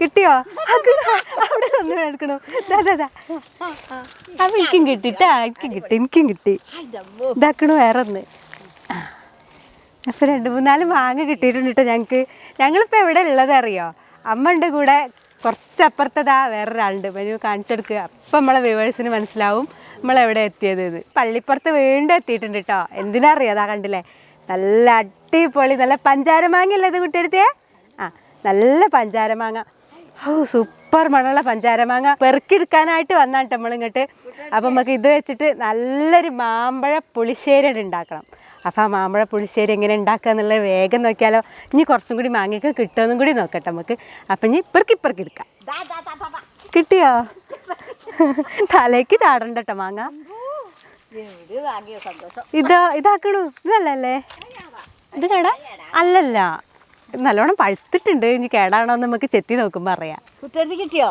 കിട്ടിയോ? അവിടെ ഒന്ന് എടുക്കണോ അപ്പൊ എനിക്കും കിട്ടിട്ടാ എനിക്കും കിട്ടി എനിക്കും കിട്ടി. ഇതാക്കണു വേറെ ഒന്ന് അപ്പൊ രണ്ട് മൂന്നാൽ മാങ്ങ കിട്ടിയിട്ടുണ്ട് കേട്ടോ ഞങ്ങൾക്ക് ഞങ്ങളിപ്പോൾ എവിടെ ഉള്ളത് അറിയോ? അമ്മന്റെ കൂടെ കുറച്ചപ്പുറത്തതാ വേറൊരാളുണ്ട്. കാണിച്ചെടുക്കുക അപ്പം നമ്മളെ വ്യൂവേഴ്സിന് മനസ്സിലാവും. നമ്മളെവിടെ എത്തിയത് ഇത്? പള്ളിപ്പുറത്ത് വീണ്ടും എത്തിയിട്ടുണ്ട് കേട്ടോ എന്തിനാ അറിയാതാ കണ്ടില്ലേ? നല്ല അടിപൊളി നല്ല പഞ്ചാര മാങ്ങ അല്ലേ ഇത് കുട്ടിയെടുത്തേ? ആ നല്ല പഞ്ചാര മാങ്ങ. ഓ സൂപ്പർ മണമുള്ള പഞ്ചാര മാങ്ങ. പെറുക്കിയെടുക്കാനായിട്ട് നമ്മൾ നമ്മളിങ്ങോട്ട്. അപ്പം നമുക്ക് ഇത് വെച്ചിട്ട് നല്ലൊരു മാമ്പഴ പുളിശ്ശേരി ഉണ്ടാക്കണം. അപ്പോൾ ആ മാമ്പഴ പുളിശ്ശേരി എങ്ങനെ ഉണ്ടാക്കുക എന്നുള്ളത് വേഗം നോക്കിയാലോ. ഇനി കുറച്ചും കൂടി മാങ്ങയൊക്കെ കിട്ടുമെന്നും കൂടി നോക്കട്ടെ നമുക്ക്. അപ്പം ഇനി പെറുക്കി പെറുക്കി എടുക്കാം. കിട്ടിയോ? തലേക്ക് ചാടണ്ട കേട്ടോ മാങ്ങ ഇത് ഇതാക്കണു. ഇതല്ലല്ലേ ഇത് കേടാ? അല്ലല്ല. നല്ലോണം പഴുത്തിട്ടുണ്ട്. ഇനി കേടാണോ എന്ന് നമുക്ക് ചെത്തി നോക്കുമ്പോൾ അറിയാം. കിട്ടിയോ?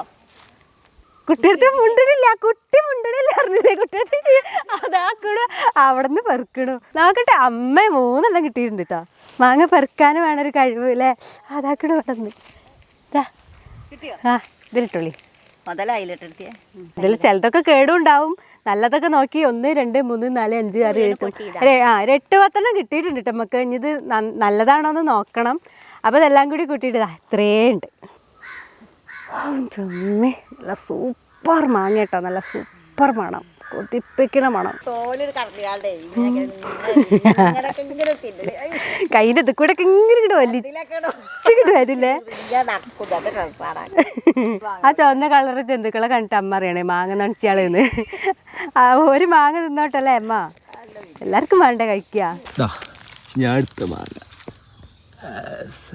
കുട്ടിയടുത്ത് മുണ്ടണില്ല. കുട്ടി മുണ്ടണില്ല അറിഞ്ഞില്ലേ? കുട്ടിയടുത്ത് അതാക്കണു അവിടെന്ന് പെറുക്കണു. നോക്കട്ടെ അമ്മ മൂന്നെണ്ണം കിട്ടിയിട്ടുണ്ട് കേട്ടോ മാങ്ങ പെറുക്കാനും വേണം ഒരു കഴിവ് അല്ലേ അതാക്കണു അവിടെ നിന്ന് ആ ഇതിലിട്ടുള്ളി ഇതിൽ ചിലതൊക്കെ കേടുണ്ടാവും. നല്ലതൊക്കെ നോക്കി ഒന്ന് രണ്ട് മൂന്ന് നാല് അഞ്ച് ആറ് എട്ട് ആ ഒരു എട്ട് പത്തെണ്ണം കിട്ടിയിട്ടുണ്ട് കേട്ടോ നമുക്ക് ഇനി ഇത് ന- നല്ലതാണോ എന്ന് നോക്കണം. അപ്പോൾ ഇതെല്ലാം കൂടി കൂട്ടിയിട്ട് ഇതാ ഇത്രയും ഉണ്ട് നല്ല സൂപ്പർ മാങ്ങ കേട്ടോ നല്ല സൂപ്പർ മണം. കൊതിപ്പിക്കണ മണം കയ്യിന്റെ ഇത് കൂടെ ഇങ്ങനെ ഇങ്ങോട്ട് വലിച്ചിങ്ങോട്ട് വരില്ലേ? ഞാൻ നടക്കുന്നത് കളിപ്പാടാണ് ആ ചുവന്ന കളറ് ജന്തുക്കളെ കണ്ടിട്ട് അമ്മ അറിയണേ മാങ്ങ നണിച്ചാളെന്ന് ആ ഒരു മാങ്ങ തിന്നോട്ടല്ലേ അമ്മ? എല്ലാവർക്കും വേണ്ട കഴിക്കുക ദാ, ഞാൻ അടുത്ത മാങ്ങ.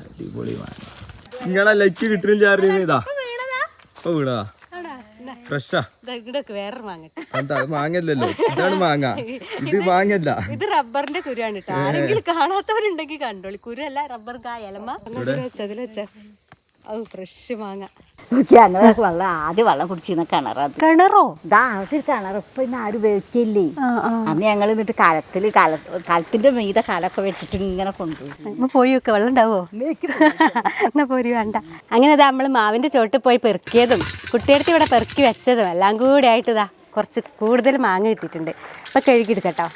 അടിപൊളി മാങ്ങ. നിങ്ങളെ ലൈക്ക് കിട്ടുന്ന ചാറിന് ഇതാ ഇപ്പൊ വീണതാ. ഫ്രഷാ ഇതൊക്കെ വേറെ മാങ്ങ എന്താ അത് മാങ്ങല്ലല്ലോ ഇതാണ് മാങ്ങ. ഇത് മാങ്ങല്ല ഇത് റബ്ബറിന്റെ കുരുവാണ് കേട്ടോ. ആരെങ്കിലും കാണാത്തവരുണ്ടെങ്കിൽ കണ്ടോളി. കുരുവല്ല റബ്ബർ കായ അലമ്മ അതിൽ വെച്ച ഓ ഫ്രഷ് മാങ്ങ. അങ്ങനെ വെള്ളം ആദ്യം വെള്ളം കുടിച്ചിരുന്ന കിണറത് കിണറോ? ഇതാ അതൊരു കിണർ. ഇപ്പൊ ഇന്ന് ആരും ഉപയോഗിക്കില്ലേ? അന്ന് ഞങ്ങൾ എന്നിട്ട് കലത്തിൽ കല കലത്തിന്റെ മീത കലൊക്കെ വെച്ചിട്ട് ഇങ്ങനെ കൊണ്ടുപോയി. പോയി വെക്ക വെള്ളം ഉണ്ടാവോ? എന്നാ പോരി വേണ്ട. അങ്ങനെ നമ്മൾ മാവിന്റെ ചോട്ടിൽ പോയി പെറുക്കിയതും കുട്ടിയെടുത്ത് ഇവിടെ പെറുക്കി വെച്ചതും എല്ലാം കൂടി ആയിട്ട് ഇതാ കുറച്ച് കൂടുതൽ മാങ്ങ കിട്ടിയിട്ടുണ്ട്. അപ്പോൾ കഴുകിയെടുക്കട്ടോ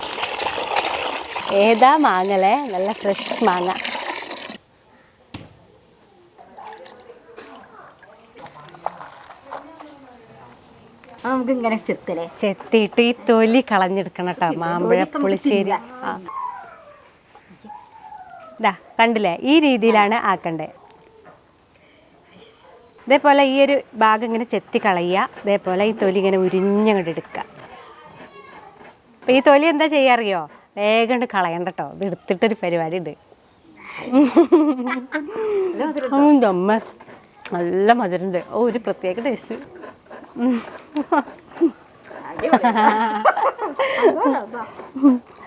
ഏതാ മാങ്ങലേ നല്ല ഫ്രഷ് മാങ്ങ. നമുക്ക് ഇങ്ങനെ ചെത്തലേ ചെത്തിയിട്ട് ഈ തൊലി കളഞ്ഞെടുക്കണം കേട്ടോ മാമ്പഴ പുളിശ്ശേരി. ആ. ഇതാ കണ്ടില്ലേ? ഈ രീതിയിലാണ് ആക്കണ്ടേ. ഇതേപോലെ ഈ ഒരു ഭാഗം ഇങ്ങനെ ചെത്തി കളയുക. ഇതേപോലെ ഈ തൊലി ഇങ്ങനെ ഉരിഞ്ഞങ്ങോട്ട് എടുക്കുക. അപ്പം ഈ തൊലി എന്താ ചെയ്യാറിയോ? വേഗം കളയണ്ട കേട്ടോ ഇത് എടുത്തിട്ടൊരു പരിപാടി ഉണ്ട് അമ്മ? നല്ല മധുരമുണ്ട് ഓ ഒരു പ്രത്യേക ടേസ്റ്റ്.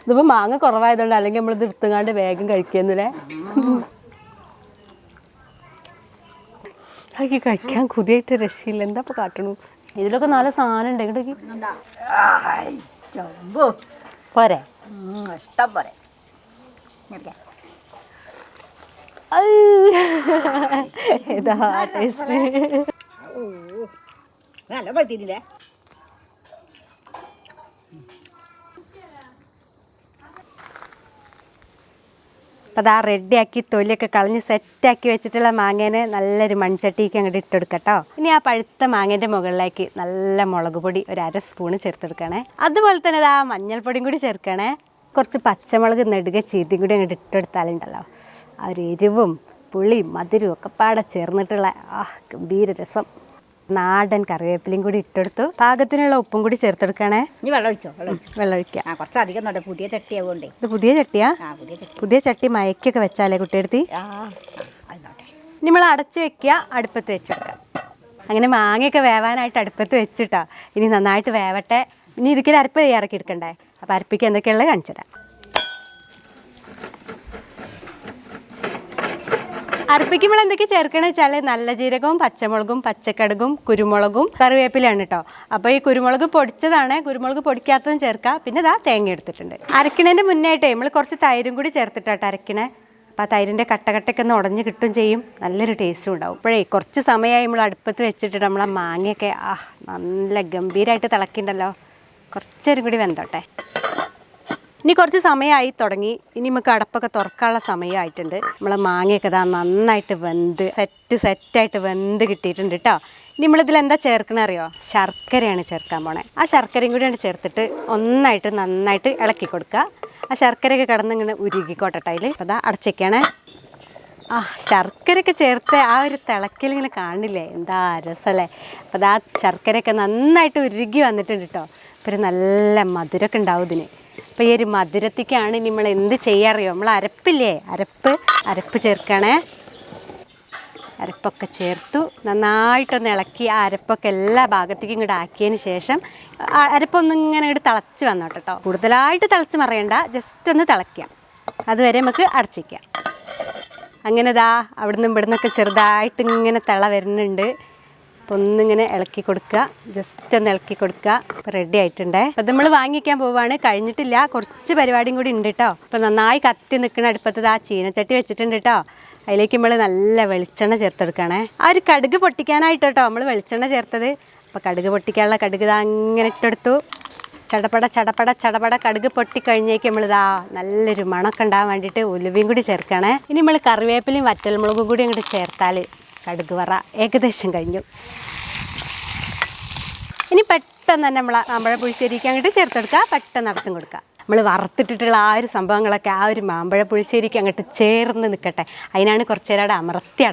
ഇതിപ്പോൾ മാങ്ങ കുറവായതുകൊണ്ട് അല്ലെങ്കിൽ നമ്മൾ ഇത് എടുത്തുങ്ങാണ്ട് വേഗം കഴിക്കുന്നില്ലേ എനിക്ക് കഴിക്കാൻ കുതിയായിട്ട് രക്ഷയില്ല. എന്താ ഇപ്പൊ കാട്ടണു? ഇതിലൊക്കെ നല്ല സാധനം ഉണ്ട്. ഇങ്ങോട്ടേക്ക്. പോരെ. ഇഷ്ടം പോരെ. ഏതാ ടേസ്റ്റ് നല്ല പഴുത്തില്ലേ അപ്പോൾ അതാ റെഡിയാക്കി തൊലിയൊക്കെ കളഞ്ഞ് സെറ്റാക്കി വെച്ചിട്ടുള്ള മാങ്ങേനെ നല്ലൊരു മൺചട്ടിക്ക് അങ്ങോട്ട് ഇട്ടെടുക്കട്ടോ. ഇനി ആ പഴുത്ത മാങ്ങേന്റെ മുകളിലേക്ക് നല്ല മുളക് പൊടി ഒരു അര സ്പൂണ് ചേർത്തെടുക്കണേ. അതുപോലെ തന്നെ ഇതാ മഞ്ഞൾപ്പൊടിയും കൂടി ചേർക്കണേ. കുറച്ച് പച്ചമുളക് നെടുക ചീത്തിയും കൂടി അങ്ങോട്ട് ഇട്ടെടുത്താലുണ്ടല്ലോ. ആ ഒരു എരിവും പുളിയും മധുരവും ഒക്കെ പാടെ ചേർന്നിട്ടുള്ള ആ ഗംഭീര രസം. നാടൻ കറിവേപ്പിലയും കൂടി ഇട്ടെടുത്തു. പാകത്തിനുള്ള ഉപ്പും കൂടി ചേർത്തെടുക്കണേ. ഇനി വെള്ളം ഒഴിച്ചോ? വെള്ളം ഒഴിക്കുക ആ കുറച്ചധികം നോട്ടെ പുതിയ ചട്ടിയാവുകൊണ്ടേ ഇത് പുതിയ ചട്ടിയാ? പുതിയ ചട്ടി. മയക്കൊക്കെ വെച്ചാലേ കുട്ടിയെടുത്തി? നമ്മൾ അടച്ച് വെക്കുക. അടുപ്പത്ത് വെച്ച് വെക്കാം അങ്ങനെ മാങ്ങയൊക്കെ വേവാനായിട്ട് അടുപ്പത്ത് വെച്ചിട്ടാ. ഇനി നന്നായിട്ട് വേവട്ടെ. ഇനി ഇതിക്കൊരു അരപ്പ് തയ്യാറാക്കി എടുക്കണ്ടേ? അപ്പോൾ അരപ്പിക്ക് എന്തൊക്കെയുള്ളത് കാണിച്ചു തരാം അർപ്പിക്കുമ്പോൾ എന്തൊക്കെ ചേർക്കണമെന്ന് വെച്ചാൽ നല്ല ജീരകവും പച്ചമുളകും പച്ചക്കടുകും കുരുമുളകും കറിവേപ്പിലാണ് കേട്ടോ അപ്പോൾ ഈ കുരുമുളക് പൊടിച്ചതാണ്. കുരുമുളക് പൊടിക്കാത്തതും ചേർക്കാം. പിന്നെ ഇതാ തേങ്ങ എടുത്തിട്ടുണ്ട്. അരക്കണേന്റെ മുന്നായിട്ടേ നമ്മൾ കുറച്ച് തൈരും കൂടി ചേർത്തിട്ടാട്ടോ അരക്കണേ. അപ്പോൾ ആ തൈരിന്റെ കട്ടകട്ടൊക്കെ ഒന്ന് ഉടഞ്ഞ് കിട്ടും ചെയ്യും. നല്ലൊരു ടേസ്റ്റും ഉണ്ടാവും. ഇപ്പോഴേ കുറച്ച് സമയമായി നമ്മൾ അടുപ്പത്ത് വെച്ചിട്ട് നമ്മൾ ആ മാങ്ങയൊക്കെ ആ നല്ല ഗംഭീരമായിട്ട് തിളക്കിണ്ടല്ലോ. കുറച്ചേരും കൂടി വെന്തോട്ടെ. ഇനി കുറച്ച് സമയമായി തുടങ്ങി. ഇനി നമുക്ക് അടപ്പൊക്കെ തുറക്കാനുള്ള സമയമായിട്ടുണ്ട്. നമ്മളെ മാങ്ങയൊക്കെ ഇതാ നന്നായിട്ട് വെന്ത് സെറ്റ് സെറ്റായിട്ട് വെന്ത് കിട്ടിയിട്ടുണ്ട് കേട്ടോ ഇനി നമ്മളിതിൽ എന്താ ചേർക്കണ അറിയോ? ശർക്കരയാണ് ചേർക്കാൻ പോണേ. ആ ശർക്കരയും കൂടിയാണ് ചേർത്തിട്ട് ഒന്നായിട്ട് നന്നായിട്ട് ഇളക്കി കൊടുക്കുക. ആ ശർക്കരയൊക്കെ കിടന്ന് ഇങ്ങനെ ഉരുകിക്കോട്ടെ അതിൽ അതാ അടച്ചേക്കാണേ. ആ ശർക്കരയൊക്കെ ചേർത്ത് ആ ഒരു തിളക്കൽ ഇങ്ങനെ കാണില്ലേ? എന്താ രസമല്ലേ അപ്പോൾ അതാ ശർക്കരയൊക്കെ നന്നായിട്ട് ഉരുകി വന്നിട്ടുണ്ട് കേട്ടോ ഒരു നല്ല മധുരമൊക്കെ ഉണ്ടാവും ഇതിന്. അപ്പോൾ ഈ ഒരു മധുരത്തേക്കാണ് നമ്മൾ എന്ത് ചെയ്യാറിയോ? നമ്മൾ അരപ്പില്ലേ? അരപ്പ് അരപ്പ് ചേർക്കണേ. അരപ്പൊക്കെ ചേർത്തു. നന്നായിട്ടൊന്ന് ഇളക്കി ആ അരപ്പൊക്കെ എല്ലാ ഭാഗത്തേക്കും ഇങ്ങോട്ട് ആക്കിയതിന് ശേഷം അരപ്പൊന്ന് ഇങ്ങനെ ഇങ്ങോട്ട് തിളച്ച് വന്നോ കേട്ടോ കൂടുതലായിട്ട് തിളച്ച് മറിയണ്ട. ജസ്റ്റ് ഒന്ന് തിളയ്ക്കാം. അതുവരെ നമുക്ക് അടച്ചിക്കാം അങ്ങനെ ദാ അവിടുന്ന് ഇവിടുന്നൊക്കെ ചെറുതായിട്ട് ഇങ്ങനെ തിള വരുന്നുണ്ട്. അപ്പോൾ ഒന്നിങ്ങനെ ഇളക്കി കൊടുക്കുക. ജസ്റ്റ് ഒന്ന് ഇളക്കി കൊടുക്കുക. അപ്പോൾ റെഡി ആയിട്ടുണ്ടേ. അപ്പം നമ്മൾ വാങ്ങിക്കാൻ പോവുകയാണ് കഴിഞ്ഞിട്ടില്ല. കുറച്ച് പരിപാടിയും കൂടി ഉണ്ട് കേട്ടോ അപ്പോൾ നന്നായി കത്തി നിൽക്കുന്ന അടുപ്പത്ത് ആ ചീനച്ചട്ടി വെച്ചിട്ടുണ്ട് കേട്ടോ അതിലേക്ക് നമ്മൾ നല്ല വെളിച്ചെണ്ണ ചേർത്തെടുക്കണേ ആ ഒരു കടുക് പൊട്ടിക്കാനായിട്ട് കേട്ടോ നമ്മൾ വെളിച്ചെണ്ണ ചേർത്തത്. അപ്പോൾ കടുക് പൊട്ടിക്കാനുള്ള കടുക് ഇതാ അങ്ങനെ ഇട്ടെടുത്തു. ചടപട ചടപട ചടപട കടുക് പൊട്ടിക്കഴിഞ്ഞേക്ക് നമ്മളിതാ നല്ലൊരു മണമൊക്കെ ഉണ്ടാകാൻ വേണ്ടിയിട്ട് ഉലുവയും കൂടി ചേർക്കണേ ഇനി നമ്മൾ കറിവേപ്പിലയും വറ്റൽമുളകും കൂടി അങ്ങോട്ട് ചേർത്താൽ കടുക് വറ ഏകദേശം കഴിഞ്ഞു. ഇനി പെട്ടെന്ന് തന്നെ നമ്മൾ മാമ്പഴ പുളിശ്ശേരിക്ക് അങ്ങോട്ട് ചേർത്തെടുക്കുക. പെട്ടെന്ന് അടച്ചും കൊടുക്കുക. നമ്മൾ വറുത്തിട്ടിട്ടുള്ള ആ ഒരു സംഭവങ്ങളൊക്കെ ആ ഒരു മാമ്പഴ പുളിശ്ശേരിക്ക് അങ്ങോട്ട് ചേർന്ന് നിൽക്കട്ടെ. അതിനാണ് കുറച്ച് നേരം അവിടെ അമർത്തി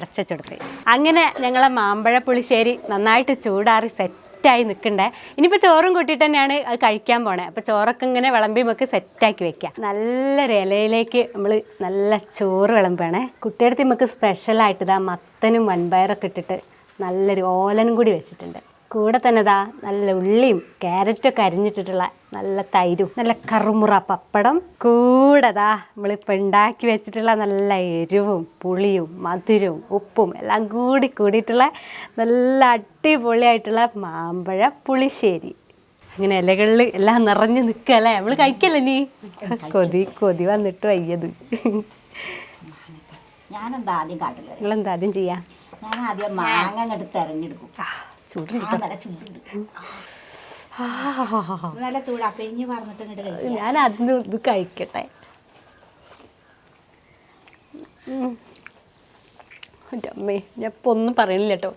അങ്ങനെ ഞങ്ങളെ മാമ്പഴ പുളിശ്ശേരി നന്നായിട്ട് ചൂടാറി സെറ്റായി നിൽക്കണ്ടേ? ഇനിയിപ്പോൾ ചോറും കൂട്ടിയിട്ട് തന്നെയാണ് അത് കഴിക്കാൻ പോണേ. അപ്പോൾ ചോറൊക്കെ ഇങ്ങനെ വിളമ്പി നമുക്ക് സെറ്റാക്കി വെക്കാം നല്ലൊരു ഇലയിലേക്ക് നമ്മൾ നല്ല ചോറ് വിളമ്പാണ്. കുട്ടിയുടെ നമുക്ക് സ്പെഷ്യലായിട്ട് ഇതാ മത്തനും വൻപയറൊക്കെ ഇട്ടിട്ട് നല്ലൊരു ഓലനും കൂടി വെച്ചിട്ടുണ്ട്. കൂടെ തന്നെ ഇതാ നല്ല ഉള്ളിയും ക്യാരറ്റൊക്കെ അരിഞ്ഞിട്ടിട്ടുള്ള നല്ല തൈരും നല്ല കറുമുറ പപ്പടം കൂടതാ നമ്മളിപ്പോൾ ഉണ്ടാക്കി വെച്ചിട്ടുള്ള നല്ല എരിവും പുളിയും മധുരവും ഉപ്പും എല്ലാം കൂടി കൂടിയിട്ടുള്ള നല്ല അടിപൊളിയായിട്ടുള്ള മാമ്പഴ പുളിശ്ശേരി. അങ്ങനെ ഇലകളിൽ എല്ലാം നിറഞ്ഞു നിൽക്കല്ലേ നമ്മൾ കഴിക്കല്ലേ നീ കൊതി കൊതി വന്നിട്ട് വയ്യത്. ഞാനെന്താ ആദ്യം കാട്ടില്ല നിങ്ങളെന്താ ആദ്യം ചെയ്യാം? ഞാൻ ആദ്യം മാങ്ങ അങ്ങോട്ട് തെരഞ്ഞെടുക്കും. ചൂടുണ്ട് ചൂടുണ്ട് നല്ല ചൂടാ. പിഴിഞ്ഞ് പറഞ്ഞിട്ട് ഇങ്ങോട്ട് ഞാൻ അതിന് ഇത് കഴിക്കട്ടെ. അമ്മേ ഞാൻ ഇപ്പൊ ഒന്നും പറയണില്ല കേട്ടോ.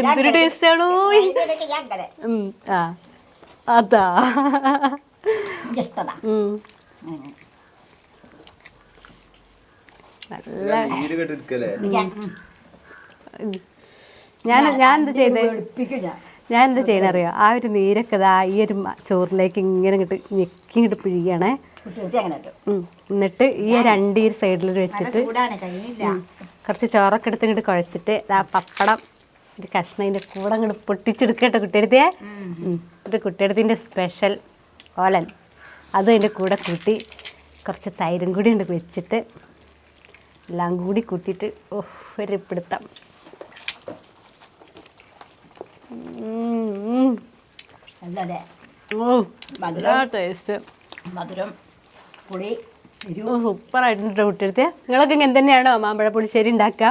എന്തൊരു ടേസ്റ്റാണോ ആ. അതാ. നല്ല നീര് കെട്ടെടുക്കല്ലേ ഉം. ഞാൻ ഞാൻ എന്താ ചെയ്തേ? ഞാൻ. എന്ത് ചെയ്യണ അറിയോ ആ ഒരു നീരൊക്കെ ഇതാ ഈ ഒരു ചോറിലേക്ക് ഇങ്ങനെ ഇങ്ങോട്ട് ഞെക്കി ഇങ്ങോട്ട് പിഴിയണേ. എന്നിട്ട് ഈ രണ്ടീ ഈ സൈഡിൽ വെച്ചിട്ട് കുറച്ച് ചോറൊക്കെ എടുത്ത് ഇങ്ങോട്ട് കുഴച്ചിട്ട് ആ പപ്പടം ഒരു കഷ്ണം കൂടെ അങ്ങോട്ട് പൊട്ടിച്ചെടുക്കട്ടെ കുട്ടിയെടുത്തേ. എന്നിട്ട് കുട്ടിയെടുത്തിന്റെ സ്പെഷ്യൽ ഓലൻ. അതും അതിന്റെ കൂടെ കൂട്ടി കുറച്ച് തൈരും കൂടി ഉണ്ട് വെച്ചിട്ട് എല്ലാം കൂടി കൂട്ടിയിട്ട് ഓഹ് ഒരു പിടുത്തം. ഓ മധുരം. ടേസ്റ്റ് മധുരം പുളി സൂപ്പറായിട്ടുണ്ട് കുട്ടിയെടുത്ത് നിങ്ങളൊക്കെ ഇങ്ങനെ തന്നെയാണോ മാമ്പഴ പുളിശ്ശേരി ഉണ്ടാക്കുക?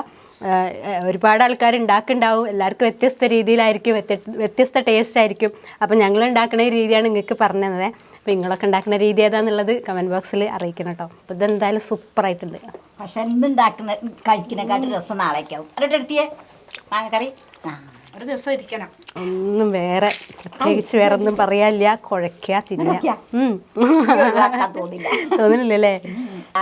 ഒരുപാട് ആൾക്കാർ ഉണ്ടാക്കുന്നുണ്ടാവും. എല്ലാവർക്കും വ്യത്യസ്ത രീതിയിലായിരിക്കും വ്യത്യസ്ത ടേസ്റ്റ് ആയിരിക്കും. അപ്പം ഞങ്ങൾ ഉണ്ടാക്കുന്ന രീതിയാണ് നിങ്ങൾക്ക് പറഞ്ഞു തന്നത്. അപ്പോൾ നിങ്ങളൊക്കെ ഉണ്ടാക്കുന്ന രീതി ഏതാണെന്നുള്ളത് കമന്റ് ബോക്സിൽ അറിയിക്കണം കേട്ടോ അപ്പോൾ ഇതെന്തായാലും സൂപ്പറായിട്ടുണ്ട് പക്ഷെ എന്തുണ്ടാക്കുന്ന കഴിക്കണേക്കാട്ട് രസം നാളേക്കാവും. എടുത്തിയേ? മാങ്ങക്കറി? ആ. ഒരു ദിവസം ഇരിക്കണം. ഒന്നും വേറെ പ്രത്യേകിച്ച് വേറെ ഒന്നും പറയാനില്ല. കുഴയ്ക്കുക തിന്നുക കുഴയ്ക്കുക?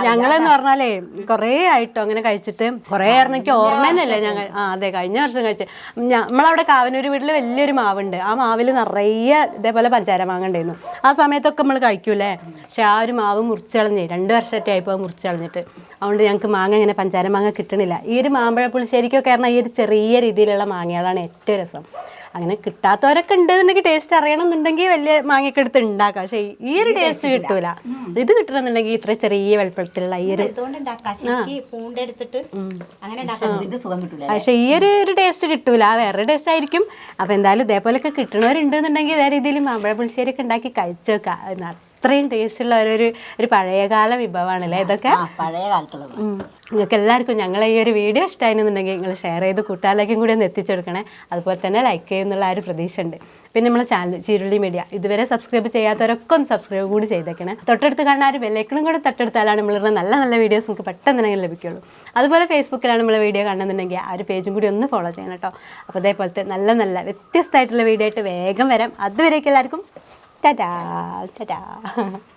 ഞങ്ങളെന്ന് പറഞ്ഞാലേ കുറേ ആയിട്ടോ അങ്ങനെ കഴിച്ചിട്ട് കുറേ ആയിരുന്നു എനിക്ക് ഓർമ്മ ഞങ്ങൾ. ആ അതെ കഴിഞ്ഞ വർഷം കഴിച്ച്. നമ്മളവിടെ കാവനൂർ വീട്ടിൽ വലിയൊരു മാവുണ്ട്. ആ മാവിൽ നിറയെ ഇതേപോലെ പഞ്ചാര മാങ്ങ ഉണ്ടായിരുന്നു. ആ സമയത്തൊക്കെ നമ്മൾ കഴിക്കൂലേ പക്ഷെ ആ ഒരു മാവ് മുറിച്ച് കളഞ്ഞേ രണ്ട് വർഷമായിട്ട് ആയിപ്പോൾ മുറിച്ച് കളഞ്ഞിട്ട്. അതുകൊണ്ട് ഞങ്ങൾക്ക് മാങ്ങ ഇങ്ങനെ പഞ്ചാര മാങ്ങ കിട്ടണില്ല. ഈ ഒരു മാമ്പഴ പുളിശ്ശേരിക്കൊക്കെ പറഞ്ഞാൽ ഈ ഒരു ചെറിയ രീതിയിലുള്ള മാങ്ങകളാണ് ഏറ്റവും രസം. അങ്ങനെ കിട്ടാത്തവരൊക്കെ ഉണ്ടെന്നുണ്ടെങ്കിൽ ടേസ്റ്റ് അറിയണമെന്നുണ്ടെങ്കിൽ വലിയ മാങ്ങയൊക്കെ എടുത്ത് ഉണ്ടാക്കാം. പക്ഷേ ഈ ഒരു ടേസ്റ്റ് കിട്ടൂല. ഇത് കിട്ടണമെന്നുണ്ടെങ്കിൽ ഇത്ര ചെറിയ വെളുപ്പത്തിലുള്ള ഈ ഒരു പക്ഷേ ഈ ഒരു ഒരു ടേസ്റ്റ് കിട്ടൂല. വേറെ ടേസ്റ്റ് ആയിരിക്കും. അപ്പോൾ എന്തായാലും ഇതേപോലെയൊക്കെ കിട്ടണവരുണ്ടെന്നുണ്ടെങ്കിൽ ഇതേ രീതിയിൽ മാമ്പഴ പുളിശ്ശേരി ഒക്കെ ഉണ്ടാക്കി കഴിച്ചു വെക്കാം അത്രയും ടേസ്റ്റുള്ള ഒരു ഒരു പഴയകാല വിഭവമാണല്ലേ ഇതൊക്കെ? പഴയ കാലത്തുള്ളത് ഉം. നിങ്ങൾക്ക് എല്ലാവർക്കും ഞങ്ങളെ ഈ ഒരു വീഡിയോ ഇഷ്ടമായിരുന്നുണ്ടെങ്കിൽ നിങ്ങൾ ഷെയർ ചെയ്ത് കൂട്ടുകാരിലേക്കും കൂടി ഒന്ന് എത്തിച്ചെടുക്കണേ. അതുപോലെ തന്നെ ലൈക്ക് ചെയ്യുന്നുള്ള ആ ഒരു പ്രതീക്ഷ ഉണ്ട് പിന്നെ നമ്മളെ ചാനൽ ചീരുള്ളി മീഡിയ ഇതുവരെ സബ്സ്ക്രൈബ് ചെയ്യാത്തവരൊക്കെ ഒന്ന് സബ്സ്ക്രൈബ് കൂടി ചെയ്തേക്കണേ. തൊട്ടടുത്ത് കാണുന്ന ആ ഒരു ബെല്ലൈക്കണും കൂടെ തൊട്ടടുത്താലാണ് നമ്മളുടെ നല്ല നല്ല വീഡിയോസ് നിങ്ങൾക്ക് പെട്ടെന്ന് തന്നെ ലഭിക്കുള്ളൂ. അതുപോലെ ഫേസ്ബുക്കിലാണ് നമ്മൾ വീഡിയോ കാണുന്നുണ്ടെങ്കിൽ ആ ഒരു പേജും കൂടി ഒന്ന് ഫോളോ ചെയ്യണം കേട്ടോ. അപ്പോൾ അതേപോലത്തെ നല്ല നല്ല വ്യത്യസ്തമായിട്ടുള്ള വീഡിയോ ആയിട്ട് വേഗം വരാം. അതുവരേക്കും എല്ലാവർക്കും Ta-da! Ta-da!